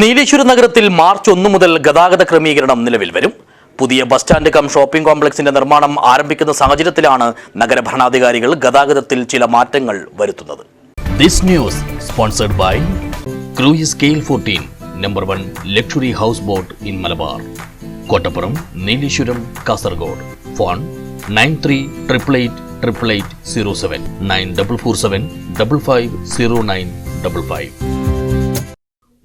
നീലേശ്വര നഗരത്തിൽ മാർച്ച് ഒന്ന് മുതൽ ഗതാഗത ക്രമീകരണം നിലവിൽ വരും. പുതിയ ബസ് സ്റ്റാൻഡ് കം ഷോപ്പിംഗ് കോംപ്ലക്സിന്റെ നിർമ്മാണം ആരംഭിക്കുന്ന സാഹചര്യത്തിലാണ് നഗരഭരണാധികാരികൾ ഗതാഗതത്തിൽ ചില മാറ്റങ്ങൾ വരുത്തുന്നത്. This news sponsored by cruise scale fourteen number one luxury house boat in Malabar Kottappuram Nileshwaram Kasaragod phone nine three triple eight triple eight zero seven nine double four seven double five zero nine double five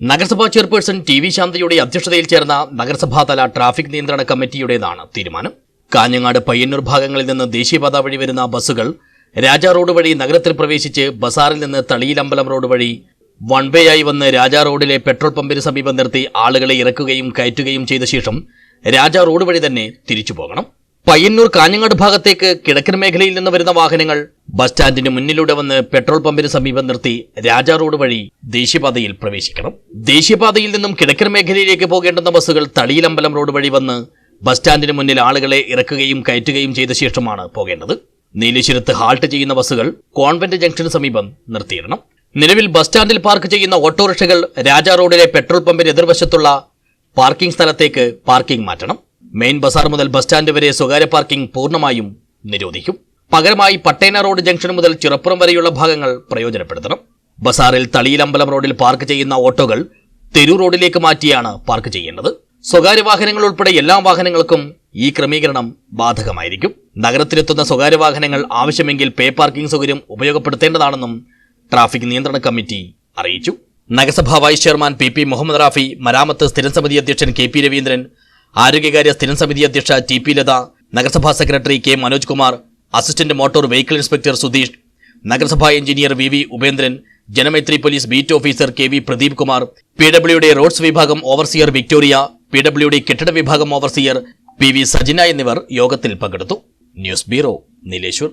നഗരസഭാ chairperson T V ശാന്തയുടെ അധ്യക്ഷതയിൽ ചേർന്ന നഗരസഭാതല traffic നിയന്ത്രണ കമ്മിറ്റിയുടേതാണ് തീരുമാനം. കാഞ്ഞങ്ങാട് പയ്യന്നൂർ ഭാഗങ്ങളിൽ നിന്ന് ദേശീയപാത വഴി വരുന്ന ബസ്സുകൾ രാജാ റോഡ് വഴി നഗരത്തിൽ പ്രവേശിച്ച് ബസാറിൽ നിന്ന് തളിയിലമ്പലം റോഡ് വഴി വൺ വേ ആയി വന്ന് രാജാ റോഡിലെ പെട്രോൾ പമ്പിന് സമീപം നിർത്തി ആളുകളെ ഇറക്കുകയും കയറ്റുകയും ചെയ്ത ശേഷം രാജാ റോഡ് വഴി തന്നെ തിരിച്ചു പോകണം പയ്യന്നൂർ കാഞ്ഞങ്ങാട് ഭാഗത്തേക്ക് കിഴക്കൻ മേഖലയിൽ നിന്ന് വരുന്ന വാഹനങ്ങൾ ബസ് സ്റ്റാൻഡിന് മുന്നിലൂടെ വന്ന് പെട്രോൾ പമ്പിന് സമീപം നിർത്തി രാജാ റോഡ് വഴി ദേശീയപാതയിൽ പ്രവേശിക്കണം. ദേശീയപാതയിൽ നിന്നും കിഴക്കൻ മേഖലയിലേക്ക് പോകേണ്ടുന്ന ബസ്സുകൾ തളിയിലമ്പലം റോഡ് വഴി വന്ന് ബസ് സ്റ്റാൻഡിന് മുന്നിൽ ആളുകളെ ഇറക്കുകയും കയറ്റുകയും ചെയ്ത ശേഷമാണ് പോകേണ്ടത്. നീലേശ്വരത്ത് ഹാൾട്ട് ചെയ്യുന്ന ബസ്സുകൾ കോൺവെന്റ് ജംഗ്ഷന് സമീപം നിർത്തിയിടണം. നിലവിൽ ബസ് സ്റ്റാൻഡിൽ പാർക്ക് ചെയ്യുന്ന ഓട്ടോറിക്ഷകൾ രാജാ റോഡിലെ പെട്രോൾ പമ്പിന് എതിർവശത്തുള്ള പാർക്കിംഗ് സ്ഥലത്തേക്ക് പാർക്കിംഗ് മാറ്റണം. മെയിൻ ബസാർ മുതൽ ബസ് സ്റ്റാൻഡ് വരെ സ്വകാര്യ പാർക്കിംഗ് പൂർണമായും നിരോധിക്കും. പകരമായി പട്ടേന റോഡ് ജംഗ്ഷൻ മുതൽ ചിറപ്പുറം വരെയുള്ള ഭാഗങ്ങൾ പ്രയോജനപ്പെടുത്തണം. ബസാറിൽ തളിയിലമ്പലം റോഡിൽ പാർക്ക് ചെയ്യുന്ന ഓട്ടോകൾ തെരു റോഡിലേക്ക് മാറ്റിയാണ് പാർക്ക് ചെയ്യേണ്ടത് സ്വകാര്യ വാഹനങ്ങൾ ഉൾപ്പെടെ എല്ലാ വാഹനങ്ങൾക്കും ഈ ക്രമീകരണം ബാധകമായിരിക്കും. നഗരത്തിലെത്തുന്ന സ്വകാര്യ വാഹനങ്ങൾ ആവശ്യമെങ്കിൽ പേ പാർക്കിംഗ് സൗകര്യം ഉപയോഗപ്പെടുത്തേണ്ടതാണെന്നും ട്രാഫിക് നിയന്ത്രണ കമ്മിറ്റി അറിയിച്ചു. നഗരസഭാ vice chairman P P Muhammad Rafi മരാമത്ത് സ്ഥിരം സമിതി അധ്യക്ഷൻ കെ പി രവീന്ദ്രൻ ആരോഗ്യകാര്യ സ്ഥിരം സമിതി അധ്യക്ഷ ടി പി ലത നഗരസഭാ secretary K Manoj Kumar assistant motor vehicle inspector Sudheesh നഗരസഭാ engineer V V Upendran Janamaithri police beat officer K V Pradeep Kumar P WD roads വിഭാഗം overseer Victoria P WD കെട്ടിട വിഭാഗം overseer P V Sajina എന്നിവർ യോഗത്തിൽ പങ്കെടുത്തു. News bureau Nileshwar.